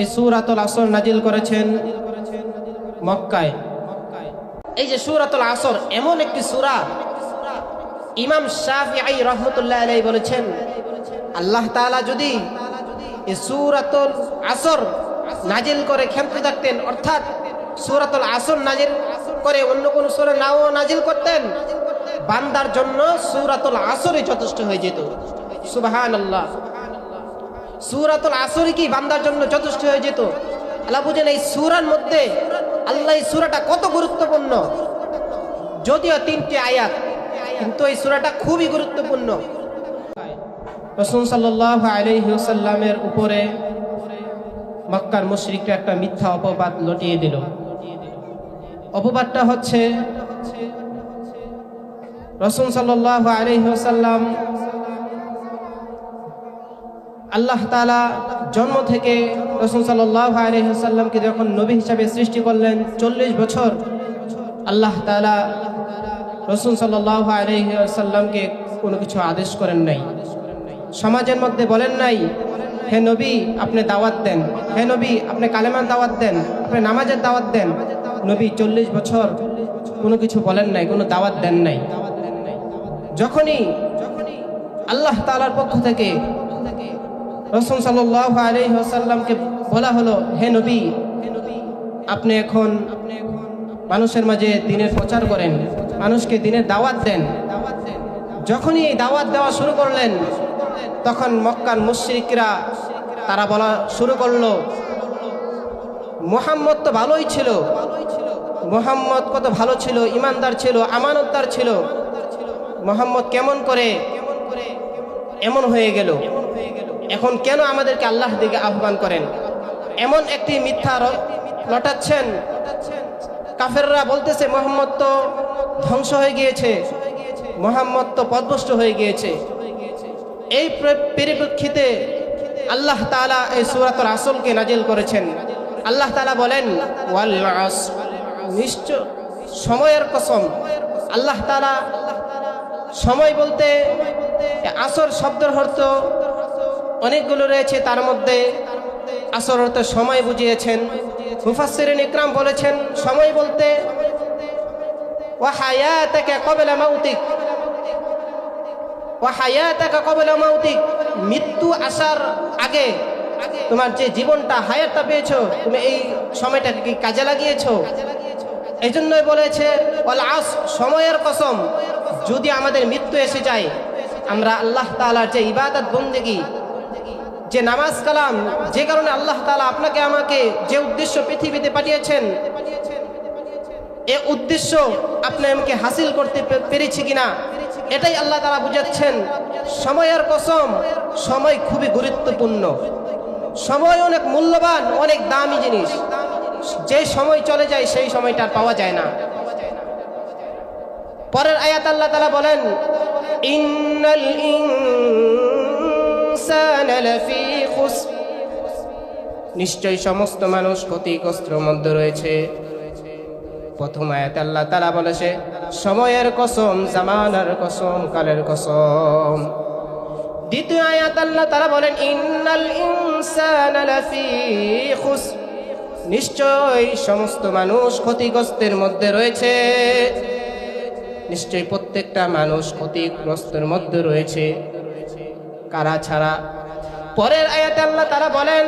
এই সুরাতুল আসর নাজিল করেছেন মক্কায়। এই যে সুরাতুল আসর এমন একটি সুরা ইমাম শাফিআই রহমতুল্লাহ আলাই বলেছেন, আল্লাহ তাআলা যদি এই সুরাতুল আসর নাজিল করে ক্ষমতা থাকতেন, অর্থাৎ সুরাতুল আসর নাজিল করে অন্য কোন সুরে নাও নাজিল করতেন, বান্দার জন্য সুরাতুল আসরই যথেষ্ট হয়ে যেত। সুবহানাল্লাহ। সুরাতুল আসরই কি? বান্দার জন্য যথেষ্ট হয়ে যেত। আল্লাহ বুঝেন এই সুরার মধ্যে আল্লাহ এই সুরাটা কত গুরুত্বপূর্ণ? যদিও তিনটি আয়াত, কিন্তু এই সুরাটা খুবই গুরুত্বপূর্ণ। রসুল সাল্লাহ আলহিউসাল্লামের উপরে মক্কার মুশরিকরা একটা মিথ্যা অপবাদ লটিয়ে দিল। অপবাদটা হচ্ছে, রসুল সাল্লাহ আলহিউসাল্লাম আল্লাহ তালা জন্ম থেকে রসুল সাল্লাহ আলহিহাল্লামকে যখন নবী হিসাবে সৃষ্টি করলেন, চল্লিশ বছর, আল্লাহ তালা রসুল সাল্লাহ আলহিহাল্লামকে কোনো কিছু আদেশ করেন নাই। সমাজের মধ্যে বলেন নাই, হে নবী, আপনি দাওয়াত দেন। হে নবী, আপনি কালেমার দাওয়াত দেন। আপনি নামাজের দাওয়াত দেন। নবী চল্লিশ বছর কোনো কিছু বলেন নাই, কোনো দাওয়াত দেন নাই। যখনই আল্লাহ তালার পক্ষ থেকে রসুল সাল্লাহ বলা হলো হে নবী আপনি এখন মানুষের মাঝে দিনের প্রচার করেন মানুষকে দিনের দাওয়াত দেন যখনই এই দাওয়াত দেওয়া শুরু করলেন তখন মক্কার মুশ্রিকরা তারা বলা শুরু করল মোহাম্মদ তো ভালোই ছিল মোহাম্মদ কত ভালো ছিল ইমানদার ছিল আমানতদার ছিল মোহাম্মদ কেমন করে এমন হয়ে গেল এখন কেন আমাদেরকে আল্লাহ দিকে আহ্বান করেন? এমন একটি মিথ্যা লটাচ্ছেন। কাফেররা বলতেছে, মোহাম্মদ তো ধ্বংস হয়ে গিয়েছে। মোহাম্মদ তো পদভষ্ট হয়ে গিয়েছে। এই পরিপ্রেক্ষিতে আল্লাহ তালা এই সুরাতর আসলকে নাজিল করেছেন। আল্লাহ তালা বলেন নিশ্চয় সময়ের কসম। আল্লাহ তালা সময় বলতে আসর শব্দের অর্থ অনেকগুলো রয়েছে, তার মধ্যে আসর অর্থ সময় বুঝিয়েছেন। মুফাসসিরিন ইকরাম বলেছেন, সময় বলতে, ওয়া হায়াতাকা ক্বাবলা মাউতিক। ওয়া হায়াতাকা ক্বাবলা মাউতিক। মৃত্যু আসার আগে তোমার যে জীবনটা, হায়াতটা পেয়েছ, তুমি এই সময়টাকে কি কাজে লাগিয়েছো? এই জন্যই বলেছে, ওয়াল আস, সময়ের কসম। যদি আমাদের মৃত্যু এসে যায়, আমরা আল্লাহ তাআলার যে ইবাদত বন্দেগী যে নামাজ কালাম, যে কারণে আল্লাহ তালা আপনাকে, আমাকে যে উদ্দেশ্য পৃথিবীতে পাঠিয়েছেন, এ উদ্দেশ্য আপনি আমাকে হাসিল করতে পেরেছি কিনা, এটাই আল্লাহ তালা বুঝাচ্ছেন। সময়ের কসম, সময় খুবই গুরুত্বপূর্ণ। সময় অনেক মূল্যবান, অনেক দামি জিনিস। যে সময় চলে যায়, সেই সময়টা পাওয়া যায় না। পরের আয়াত আল্লাহ তালা বলেন, ইন্নাল নিশ্চয় সমস্ত মানুষ ক্ষতিগ্রস্ত মধ্যে রয়েছে। প্রথম আয়াত আল্লাহ তালা বলেছে সময়ের কসম, জামানার কসম, কালের কসম। দ্বিতীয় আয়াত আল্লাহ তারা বলেন, ইন্নাল নিশ্চয় সমস্ত মানুষ ক্ষতিগ্রস্তের মধ্যে রয়েছে। নিশ্চয় প্রত্যেকটা মানুষ ক্ষতিগ্রস্তের মধ্যে রয়েছে। কারা ছাড়া? পরের আয়াতে আল্লাহ তারা বলেন,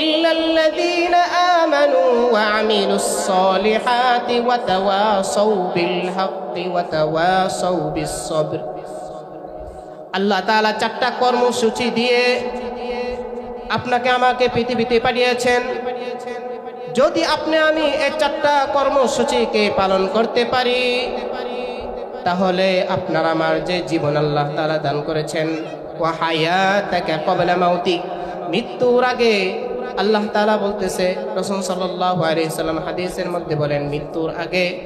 ইল্লাল্লাযীনা আমানু ওয়া আমিলুস সলিহাতি ওয়া তাওয়াসাউ বিল ওয়া তাওয়াসাউ বিস সবর আল্লাহ তাআলা চারটা কর্মসূচি দিয়ে আপনাকে আমাকে পৃথিবীতে পাঠিয়েছেন। যদি আপনি আমি এই চারটা কর্মসূচিকে পালন করতে পারি, তাহলে আপনার আমার যে জীবন আল্লাহ তালা দান করেছেন। মাউতিক মৃত্যুর আগে আল্লাহ তাআলা বলতেছে আলাইহি সাল্লাম হাদিসের মধ্যে বলেন, মৃত্যুর আগে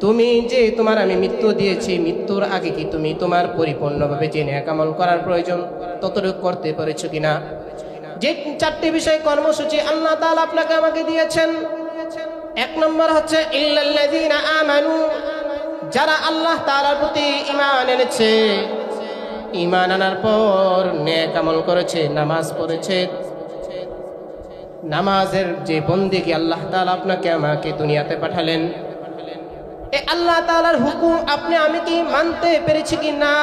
তুমি যে তোমার আমি মৃত্যু দিয়েছি, মৃত্যুর আগে কি তুমি তোমার পরিপূর্ণভাবে যে নেকামল করার প্রয়োজন, ততটুকু করতে পেরেছ কিনা? যে চারটি বিষয় কর্মসূচি আল্লাহ তাআলা আপনাকে আমাকে দিয়েছেন। এক নম্বর হচ্ছে যারা আল্লাহ তাআলার প্রতি ঈমান এনেছে। ঈমান আনার পর নেক আমল করেছে, নামাজ পড়েছে। নামাজের যে বন্দিকে আল্লাহ তাআলা আপনাকে আমাকে দুনিয়াতে পাঠালেন। এ আল্লাহ তালার হুকুম আপনি, আমি কি মানতে পেরেছি কি না?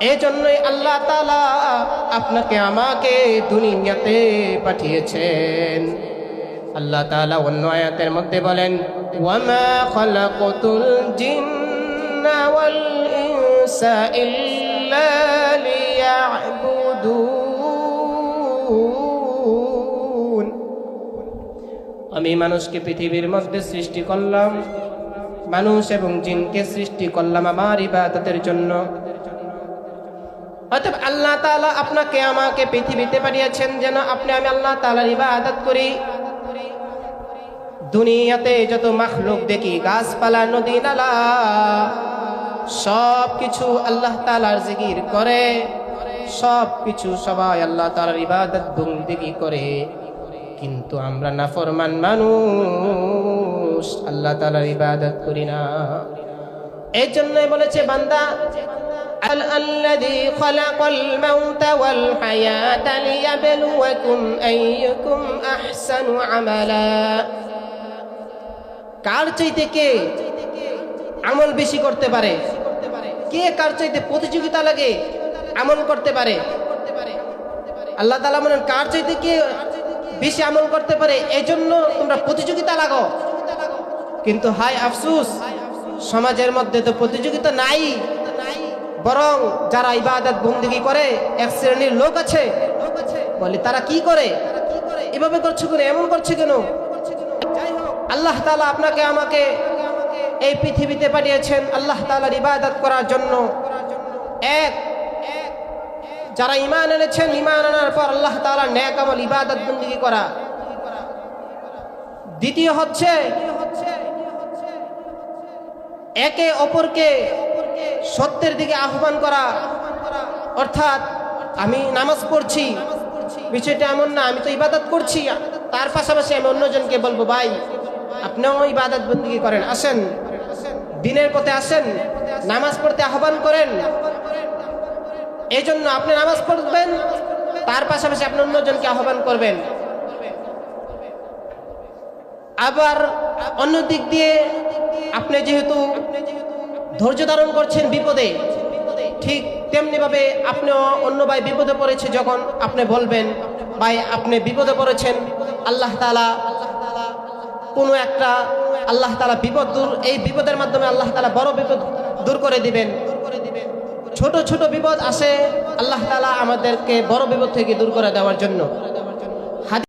এই জন্যই আল্লাহ তালা আপনাকে আমাকে দুনিয়াতে পাঠিয়েছেন। আল্লাহ তাআলা অন্য আয়াতের মধ্যে বলেন ওয়ামা খালাকাতুল জিন্না ওয়াল ইনসা ইল্লা লিয়াবুদুন আমি মানুষকে পৃথিবীর মধ্যে সৃষ্টি করলাম, মানুষ এবং জিনকে সৃষ্টি করলাম আমার ইবাদতের জন্য। অতএব আল্লাহ তাআলা আপনাকে, আমাকে পৃথিবীতে পাঠিয়েছেন যেন আপনি, আমি আল্লাহ তাআলার ইবাদত করি। দুনিয়াতে যত মাখলুক দেখি, গাছপালা, নদী, নালা সব কিছু আল্লাহ তাআলার জিকির করে সব কিছু সবাই আল্লাহ তাআলার ইবাদত বন্দেগী করে কিন্তু আমরা নাফরমান মানুষ আল্লাহ তাআলার ইবাদত করি না এই জন্যই বলেছে বান্দা ال- الذي خلق الموت والحياة ليبلوكم أيكم أحسن عملا কার চাইতে কে আমল বেশি করতে পারে কে কার চাইতে প্রতিযোগিতা লাগে, আমল করতে পারে? আল্লাহ তালা বলেন, কার চাইতে কে বেশি আমল করতে পারে এই জন্য তোমরা প্রতিযোগিতা লাগো। কিন্তু হাই আফসুস, সমাজের মধ্যে তো প্রতিযোগিতা নাই। বরং যারা ইবাদত বন্দিগি করে, এক শ্রেণির লোক আছে, বলে তারা কি করে? এভাবে করছ কেন, এমন করছে কেন? আল্লাহ তালা আপনাকে আমাকে এই পৃথিবীতে পাঠিয়েছেন আল্লাহ তাআলার ইবাদত করার জন্য। এক, যারা ইমান এনেছেন ইমান আনার পর আল্লাহ তাআলা ন্যাক আমল, ইবাদত বন্দিগি করা। দ্বিতীয় হচ্ছে, একে অপরকে সত্যের দিকে আহ্বান করা। অর্থাৎ, আমি নামাজ পড়ছি, বিষয়টা এমন না, আমি তো ইবাদত করছি, তার পাশাপাশি আমি অন্যজনকে বলব, ভাই, আপনিও ইবাদত বন্দিগি করেন, আসেন। দিনের পথে আসেন, নামাজ পড়তে আহ্বান করেন। এই জন্য আপনি নামাজ পড়বেন, তার পাশাপাশি আপনি অন্যজনকে আহ্বান করবেন। আবার অন্য দিক দিয়ে আপনি যেহেতু ধৈর্য ধারণ করছেন বিপদে, ঠিক তেমনি ভাবে আপনিও অন্য ভাই বিপদে পড়েছে যখন আপনি বলবেন, ভাই, আপনি বিপদে পড়েছেন। আল্লাহ তালা কোনো একটা আল্লাহ তালা বিপদ দূর, এই বিপদের মাধ্যমে আল্লাহ তালা বড় বিপদ দূর করে দিবেন। ছোট ছোট বিপদ আসে আল্লাহ তালা আমাদেরকে বড় বিপদ থেকে দূর করে দেওয়ার জন্য।